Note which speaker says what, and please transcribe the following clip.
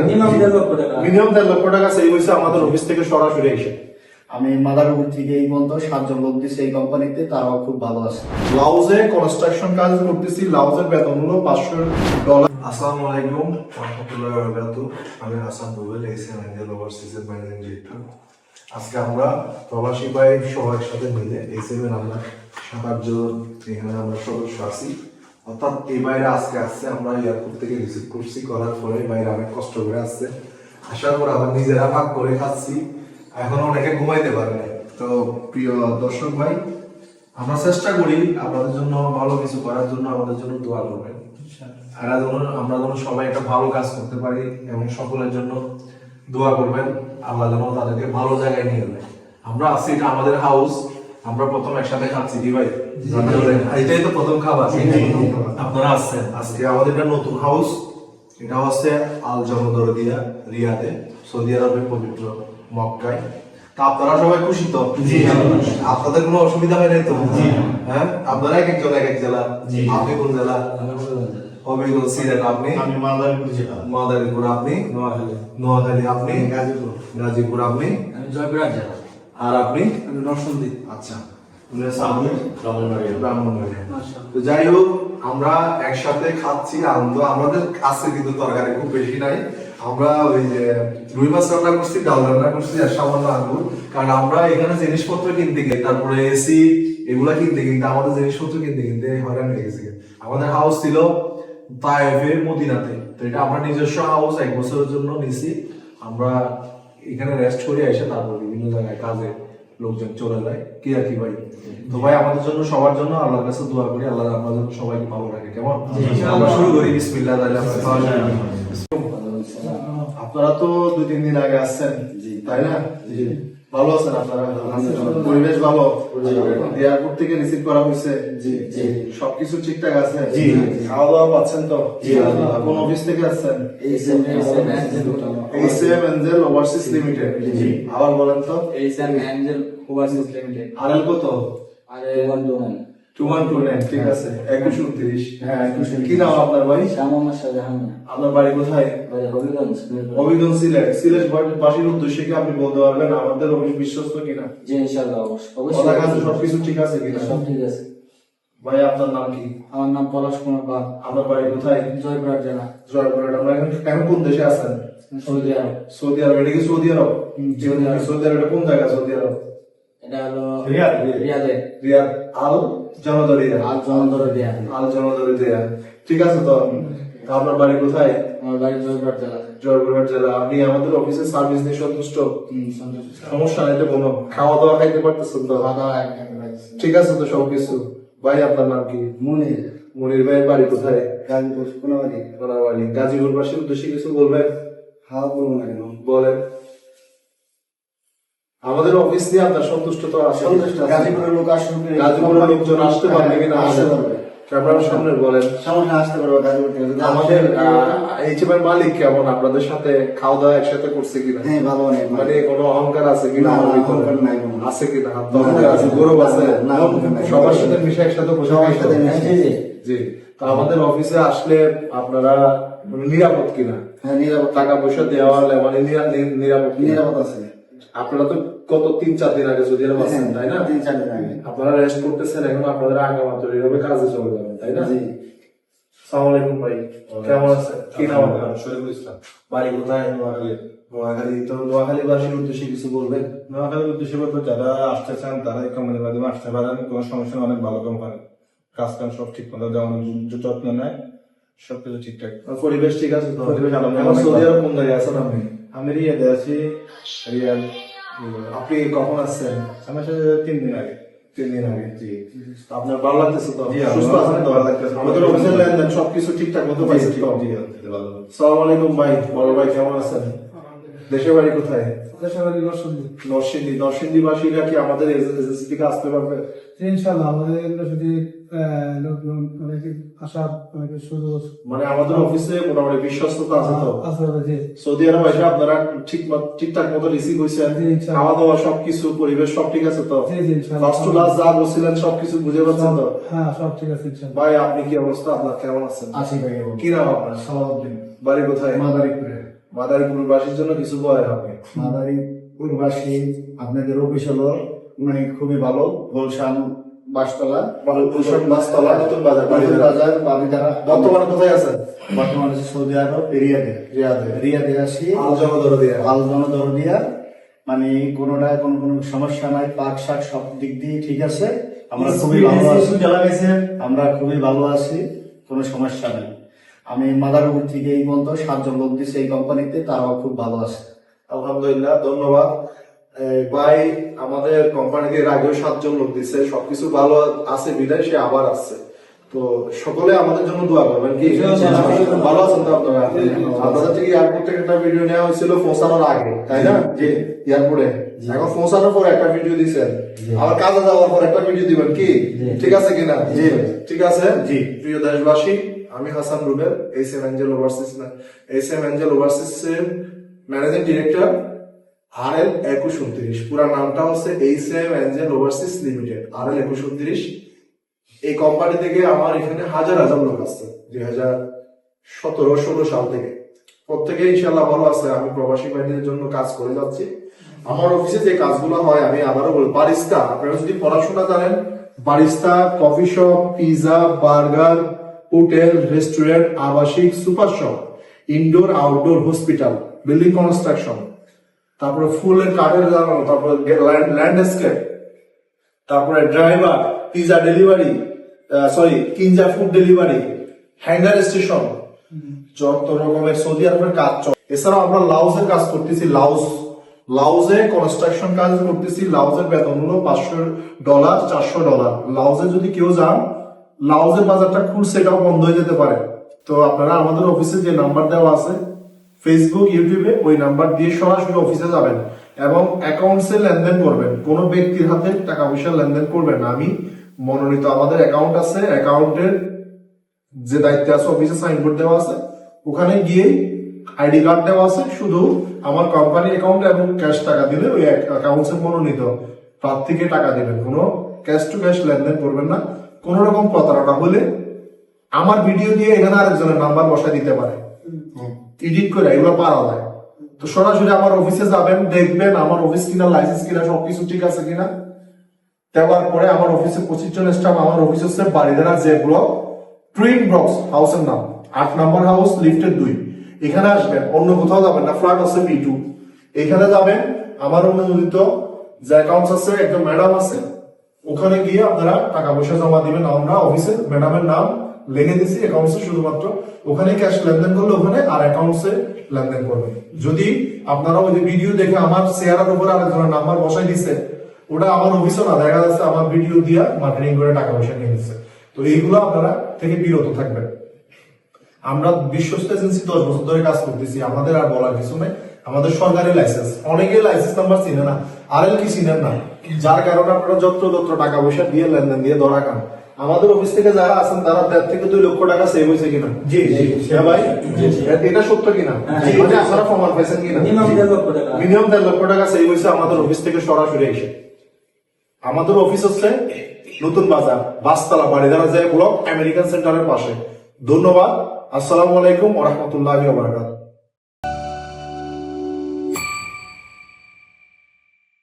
Speaker 1: Minimum দেড় লক্ষ টাকা।
Speaker 2: মিনিমাম দেড় লক্ষ টাকা সেভ হয়েছে আমাদের অফিস থেকে সরাসরি এসে।
Speaker 3: আমি মাদারপুর থেকে এই পর্যন্ত সাতজন লোক দিচ্ছি এই কোম্পানিতে তারাও খুব ভালো আছে।
Speaker 2: লাউজে কনস্ট্রাকশন কাজ করতেছি। লাউজের বেতন হলো পাঁচশো ডলার আসসালামু আলাইকুম। রহমতুল্লাহ বারাকাতু আমি হাসান রুবেল এসএম এঞ্জেল ওভারসিজের ম্যানেজিং ডিরেক্টর আজকে আমরা প্রবাসী ভাই সহ একসাথে মিলে এসএম এর আমরা সাত আটজন এখানে আমরা সদস্য আছি। অর্থাৎ এই বাইরে আজকে আসছে আমরা এয়ারপোর্ট থেকে রিসিভ করছি করার পরে বাইরে অনেক কষ্ট করে আসছে। আসার পর আবার নিজেরা ভাগ করে খাচ্ছি। এখন অনেকে ঘুমাইতে পারে নাই। তো প্রিয় দর্শক ভাই আমরা চেষ্টা করি আপনাদের জন্য ভালো কিছু করার জন্য আমাদের জন্য দোয়া করবেন। আর যেন আমরা যেন সবাই একটা ভালো কাজ করতে পারি এবং সকলের জন্য দোয়া করবেন। আল্লাহ যেন তাদেরকে ভালো জায়গায় নিয়ে যায়। আমরা আছি এটা আমাদের হাউস আমরা প্রথম একসাথে খাচ্ছি কি ভাই? এটাই তো প্রথম খাবার। আপনারা আসছেন। আজকে আমাদের এটা নতুন হাউস এটা হচ্ছে আল জমদরদিয়া রিয়াদে সৌদি আরবের পবিত্র মক্কায়। তা আপনারা সবাই খুশি তো? আপনাদের কোনো অসুবিধা হয় নাই তো? হ্যাঁ? আপনারা এক একজন এক এক জেলা? আপনি কোন জেলা? হবিগঞ্জ সিলেট আপনি?
Speaker 3: মাদারপুর
Speaker 2: আপনি?
Speaker 1: নোয়াখালী।
Speaker 2: নোয়াখালী আপনি?
Speaker 3: গাজীপুর।
Speaker 2: গাজীপুর আপনি?
Speaker 1: জয়পুরহাট জেলা।
Speaker 2: আর আপনি?
Speaker 1: আমি নরসন্দী
Speaker 2: আচ্ছা। তো যাই হোক আমরা একসাথে খাচ্ছি আনন্দ। আমাদের আছে কিন্তু তরকারি খুব বেশি নাই। আমরা ওই যে রুই মাছ রান্না করছি ডাল রান্না করছি আর সামান্য আঙুর কারণ আমরা এখানে জিনিসপত্র কিনতে গেলে তারপরে এসি এগুলা কিনতে কিনতে আমাদের জিনিসপত্র কিনতে কিনতে হয়রান হয়ে গেছে আমাদের হাউস ছিল তায়েফে মদিনাতে। তো এটা আমরা নিজস্ব হাউস এক বছরের জন্য নিছি। আমরা এখানে রেস্ট করে এসে তারপর বিভিন্ন জায়গায় কাজে লোকজন চলে যায়। কি আর কি ভাই? তো ভাই আমাদের জন্য সবার জন্য আল্লাহর কাছে দোয়া করি আল্লাহ আমাদের জন্য সবাইকে ভালো রাখে কেমন? আমরা শুরু করি বিসমিল্লাহ তাহলে আমরা খাওয়া। আপনারা তো দুই তিন দিন আগে আসছেন। তাই না? ভালো আছেন আপনারা? পরিবেশ ভালো? এয়ারপোর্ট থেকে রিসিভ করা হয়েছে? সবকিছু ঠিকঠাক আছে? খাওয়া দাওয়া পাচ্ছেন তো?
Speaker 3: জি।
Speaker 2: কোন অফিস থেকে আসছেন?
Speaker 3: এই
Speaker 2: এইচএম এঞ্জেল ওভারসিস লিমিটেড আবার বলেন তো।
Speaker 1: HM angel overseas limited
Speaker 2: RL কত?
Speaker 1: আর one two one
Speaker 2: two nine ঠিক আছে? একুশ উনত্রিশ।
Speaker 3: হ্যাঁ, একুশ
Speaker 2: কি নাম আপনার ভাই
Speaker 1: শ্যামা শাহজাহান
Speaker 2: আপনার বাড়ি কোথায়?
Speaker 1: বাড়ি হবিগঞ্জ
Speaker 2: সিলেট। সিলেট। বাসীর উদ্দেশ্যে কি আপনি বলতে পারবেন? আমাদের অফিস বিশ্বস্ত কিনা?
Speaker 1: জি ইনশাআল্লাহ অবশ্য-
Speaker 2: কথা কাছে
Speaker 1: অবশ্যই
Speaker 2: সবকিছু ঠিক আছে কিনা?
Speaker 1: সব ঠিক আছে।
Speaker 2: ভাই আপনার নাম কি?
Speaker 1: আমার নাম পলাশ কুমার
Speaker 2: আপনার বাড়ি কোথায়?
Speaker 1: জয়পুরহাট জেলা।
Speaker 2: জয়পুর আমরা এখন এখন কোন দেশে আছেন?
Speaker 1: সৌদি আরব।
Speaker 2: সৌদি আরব। এটা কি সৌদি আরব?
Speaker 1: সৌদি আরব।
Speaker 2: সৌদি আরব? এটা কোন জায়গা সৌদি আরব?
Speaker 1: এটা হলো
Speaker 2: রিয়াদ।
Speaker 1: রিয়াদে।
Speaker 2: রিয়াদ আল জনদরিয়া।
Speaker 1: আর জনদর রিয়াদ
Speaker 2: আল জনদরিয়া। ঠিক আছে তো? আপনার বাড়ি কোথায়?
Speaker 1: আমার বাড়ি জয়পুরহাট জেলা।
Speaker 2: জয়পুরহাট জেলা। আপনি আমাদের অফিসের সার্ভিস নিয়ে সন্তুষ্ট? সমস্যা নাই তো কোনো। খাওয়া দাওয়া খাইতে পারতেছেন তো?
Speaker 1: খাওয়া দাওয়া
Speaker 2: ঠিক আছে তো সবকিছু। ভাই আপনার নাম কি?
Speaker 3: মুনির।
Speaker 2: মনির ভাইয়ের বাড়ি কোথায়?
Speaker 3: গাজীপুর কোনাবাড়ি
Speaker 2: বাড়ি গাজীপুর বাসীর উদ্দেশ্যে কিছু বলবেন?
Speaker 3: হাওয়া বলব না কেন?
Speaker 2: বলেন। আমাদের অফিস আপনার সন্তুষ্ট তো
Speaker 3: গাজীপুরের লোক আসবে
Speaker 2: গাজীপুরের লোকজন আসতে পারবে কিনা
Speaker 3: আসতে পারবে।
Speaker 2: সামনে বলেন।
Speaker 3: সামনে আসতে পারবে গাজীপুর থেকে।
Speaker 2: আমাদের এইচএম এর মালিক কেমন? আপনাদের সাথে খাওয়া দাওয়া একসাথে করছে কিনা?
Speaker 3: হ্যাঁ ভালো অনেক
Speaker 2: মানে কোনো অহংকার আছে কিনা
Speaker 3: না, অহংকার নাই
Speaker 2: আছে কিনা? অহংকার আছে গৌরব আছে?
Speaker 3: না,
Speaker 2: সবার সাথে মিশে একসাথে বসে
Speaker 3: সবার
Speaker 2: খাইতে
Speaker 3: সাথে
Speaker 2: হবে।
Speaker 3: মিশে।
Speaker 1: জি। জি।
Speaker 2: জি তো আমাদের অফিসে আসলে আপনারা নিরাপদ কিনা?
Speaker 3: হ্যাঁ নিরাপদ।
Speaker 2: টাকা পয়সা দেওয়া হলে মানে নিরাপদ?
Speaker 3: নিরাপদ আছে।
Speaker 2: আপনারা তো গত তিন চার দিন আগে যদি আছেন, তাই না?
Speaker 3: হ্যাঁ, তিন চার দিন আগে।
Speaker 2: আপনারা রেস্ট করতেছেন এখন আপনাদের আগে মাত্র এইভাবে কাজে চলে যাবেন তাই না?
Speaker 3: জি।
Speaker 2: সালাম আলাইকুম ভাই কেমন আছেন? কি নাম আপনার
Speaker 4: শরীফুল ইসলাম।
Speaker 2: বাড়ি কোথায়?
Speaker 4: নোয়াখালী।
Speaker 2: নোয়াখালী তো নোয়াখালী বাসীর উদ্দেশ্যে কিছু বলবেন?
Speaker 4: নোয়াখালীর উদ্দেশ্যে বলতে যারা আসতে চান তারা এই কোম্পানির মাধ্যমে আসতে পারেন কোনো সমস্যা অনেক ভালো কোম্পানি কাজ কাম সব ঠিক মতো যেমন যত্ন নেয়। সবকিছু ঠিকঠাক।
Speaker 2: পরিবেশ ঠিক আছে তো?
Speaker 4: পরিবেশ আলহামদুলিল্লাহ
Speaker 2: সৌদি আরব কোন জায়গায় আছেন আপনি?
Speaker 4: আমি রিয়াদে আছি। রিয়াদ
Speaker 2: আপনি কখন আসছেন?
Speaker 4: আমার সাথে তিন দিন আগে।
Speaker 2: তিন দিন আগে
Speaker 4: জি।
Speaker 2: আপনার ভালো লাগতেছে তো? সুস্থ আছেন তো?
Speaker 4: ভালো লাগতেছে।
Speaker 2: আমাদের অফিসের লেনদেন সবকিছু ঠিকঠাক মতো তো?
Speaker 4: জি, ভালো
Speaker 2: সালাম আলাইকুম ভাই। বড় ভাই কেমন আছেন? দেশের বাড়ি কোথায়?
Speaker 5: দেশের বাড়ি নরসিংদী।
Speaker 2: নরসিংদী। নরসিংদী বাসীরা কি আমাদের এজেন্সি থেকে আসতে পারবে?
Speaker 5: ইনশাল্লাহ আমাদের ইউনিভার্সিটি লোকজন অনেকে আসার অনেকে সুযোগ।
Speaker 2: মানে আমাদের অফিসে মোটামুটি বিশ্বস্ততা আছে তো।
Speaker 5: আছে
Speaker 2: সৌদি আরব এসে আপনারা ঠিক ঠিকঠাক মতো রিসিভ হয়েছে খাওয়া দাওয়া সবকিছু পরিবেশ সব ঠিক আছে তো?
Speaker 5: জি, জি, ইনশাআল্লাহ।
Speaker 2: লাস্ট টু লাস্ট যা বলছিলেন সবকিছু বুঝে পাচ্ছেন তো?
Speaker 5: হ্যাঁ সব ঠিক আছে
Speaker 2: ভাই আপনি কি অবস্থা? আপনার কেমন আছেন?
Speaker 3: আশি ভাগে
Speaker 2: কি নাম আপনার?
Speaker 3: সালাউদ্দিন।
Speaker 2: বাড়ি কোথায়?
Speaker 3: মাদারীপুরে।
Speaker 2: মাদারীপুরবাসীর জন্য কিছু আপনি
Speaker 3: মাদারীপুরবাসী আপনাদের অফিস হলো মানে খুবই ভালো গোলশান বাসতলা
Speaker 2: গুলশান বাসতলা, নতুন বাজার,
Speaker 3: বাজার বাড়িধারা
Speaker 2: বর্তমানে কোথায় আছেন?
Speaker 3: বর্তমানে সৌদি আরব রিয়াদে।
Speaker 2: রিয়াদে।
Speaker 3: রিয়াদে মানে কোনোটা কোনো কোনো সমস্যা নাই পাক শাক সব দিক দিয়ে ঠিক আছে। আমরা খুবই ভালো আছি। আমরা খুবই ভালো আছি কোনো সমস্যা নেই। আমি মাদারপুর থেকে এই পর্যন্ত সাতজন লোক দিচ্ছে এই কোম্পানিতে তারাও খুব ভালো আছে।
Speaker 2: আলহামদুলিল্লাহ ধন্যবাদ। ভাই আমাদের কোম্পানিতে এর আগেও সাতজন লোক দিচ্ছে সবকিছু ভালো আছে বিদায় সে আবার আসছে। তো সকলে আমাদের জন্য দোয়া করবেন কি? ভালো আছেন তো আপনারা? আপনাদের থেকে এয়ারপোর্ট থেকে একটা ভিডিও নেওয়া হয়েছিল পৌঁছানোর আগে তাই না?
Speaker 3: জি।
Speaker 2: এয়ারপোর্টে এখন পৌঁছানোর পর একটা ভিডিও দিচ্ছেন আবার কাজে যাওয়ার পর একটা ভিডিও দিবেন কি? ঠিক আছে কিনা?
Speaker 3: জি।
Speaker 2: ঠিক আছে?
Speaker 3: জি।
Speaker 2: প্রিয় দেশবাসী আমি Hasan Rubel H M angel overseas H M angel overseas managing director R L একুশ উনত্রিশ পুরা নামটা হচ্ছে H M angel overseas limited R L একুশ উনত্রিশ এই কোম্পানি থেকে আমার এখানে হাজার হাজার লোক আসছে, দুই হাজার সতেরো, ষোলো সাল থেকে। প্রত্যেকে ইনশাল্লাহ ভালো আছে, আমি প্রবাসী বাহিনীর জন্য কাজ করে যাচ্ছি। আমার অফিসে যে কাজগুলো হয়, আমি আবারও বলি, বারিস্তা, আপনারা যদি পড়াশোনা জানেন, barista, coffee shop pizza burger, hotel, restaurant, আবাসিক, super shop, indoor, outdoor, hospital, building construction. তারপরে ফুলের কাঠের লাগানো তারপরে ল্যান্ডস্কেপ তারপরে ড্রাইভার পিজা ডেলিভারি সরি কিনজা ফুড ডেলিভারি হ্যাঙ্গার স্টেশন যত রকমের সৌদি আরবের কাজ চলে এছাড়াও আমরা লাউজের কাজ করতেছি, লাউজ, লাউজে কনস্ট্রাকশন কাজ করতেছি, লাউজের বেতন হলো পাঁচশো ডলার চারশো ডলার লাউজে যদি কেউ যান, লাউজের বাজারটা খুলছে এটাও বন্ধ হয়ে যেতে পারে। তো আপনারা আমাদের অফিসে যে নাম্বার দেওয়া আছে ফেসবুক ইউটিউবে ওই নাম্বার দিয়ে সরাসরি অফিসে যাবেন এবং অ্যাকাউন্টসে লেনদেন করবেন। কোনো ব্যক্তির হাতে টাকা পয়সা লেনদেন করবেন না। আমি মনোনীত আমাদের অ্যাকাউন্ট আছে অ্যাকাউন্টের যে দায়িত্বে আছে অফিসে সাইনবোর্ড দেওয়া আছে। ওখানে গিয়ে আইডি কার্ড দেওয়া আছে শুধু আমার কোম্পানি অ্যাকাউন্ট এবং ক্যাশ টাকা দিলে ওই অ্যাকাউন্টসে মনোনীত। প্রার্থীকে টাকা দিবেন। কোনো ক্যাশ টু ক্যাশ লেনদেন করবেন না। কোন রকম প্রতারণা হলে আমার ভিডিও দিয়ে এখানে আরেকজনের নাম্বার বসায় দিতে পারে। এডিট করে এগুলো পারা যায়। তো সরাসরি আমার অফিসে যাবেন, দেখবেন আমার অফিস কিনা লাইসেন্স কিনা, সবকিছু ঠিক আছে কিনা। দেওয়ার পরে আমার অফিসে পঁচিশ জন স্টাফ আমার অফিস হচ্ছে বাড়িধারা যে ব্লক টুইন ব্লকস হাউসের নাম। আট নম্বর হাউস লিফটের দুই। এখানে আসবেন, অন্য কোথাও যাবেন না ফ্ল্যাট আছে বি টু এখানে যাবেন, আমার অনুমোদিত যে অ্যাকাউন্টস আছে, একজন ম্যাডাম আছে, ওখানে গিয়ে আপনারা টাকা পয়সা জমা দিবেন। আমরা অফিসে ম্যাডামের নাম লিখে দিছি অ্যাকাউন্টসে শুধুমাত্র ওখানে ক্যাশ লেনদেন করলে ওখানে আর অ্যাকাউন্টসে লেনদেন করবে। যদি আপনারা ওই যে ভিডিও দেখে আমার শেয়ারের উপর আরেকজনের নাম্বার বসাই দিছে, ওটা আমার অফিসও না, দেখা যাচ্ছে আমার ভিডিও দিয়া মার্কেটিং করে টাকা পয়সা নিয়ে নিচ্ছে তো এইগুলো আপনারা থেকে বিরত থাকবেন। আমরা বিশ্বস্ত এজেন্সি দশ বছর ধরে কাজ করতেছি, আমাদের আর বলার কিছু নেই। আমাদের সরকারি লাইসেন্স অনেকে লাইসেন্স নাম্বার চিনে না, আর এল কি চিনেন না। যার কারণে আপনারা যত্র যত্র টাকা পয়সা দিয়ে লেনদেন দিয়ে ধরা খান। আমাদের অফিস থেকে যারা আছেন তারা দেড় থেকে দুই লক্ষ টাকা সেভ হয়েছে কিনা?
Speaker 5: জি জি
Speaker 2: হ্যাঁ ভাই? এটা সত্য কিনা? মানে আপনারা প্রমাণ পাইছেন কিনা? মিনিমাম দেড় লক্ষ টাকা। সেভ হয়েছে আমাদের অফিস থেকে সরাসরি এসে। আমাদের অফিস হচ্ছে নতুন বাজার বাসতলা বাড়িধারা যায় ব্লক আমেরিকান সেন্টারের পাশে। ধন্যবাদ। আসসালামু আলাইকুম ওরহমতুল্লাহ বারাকাত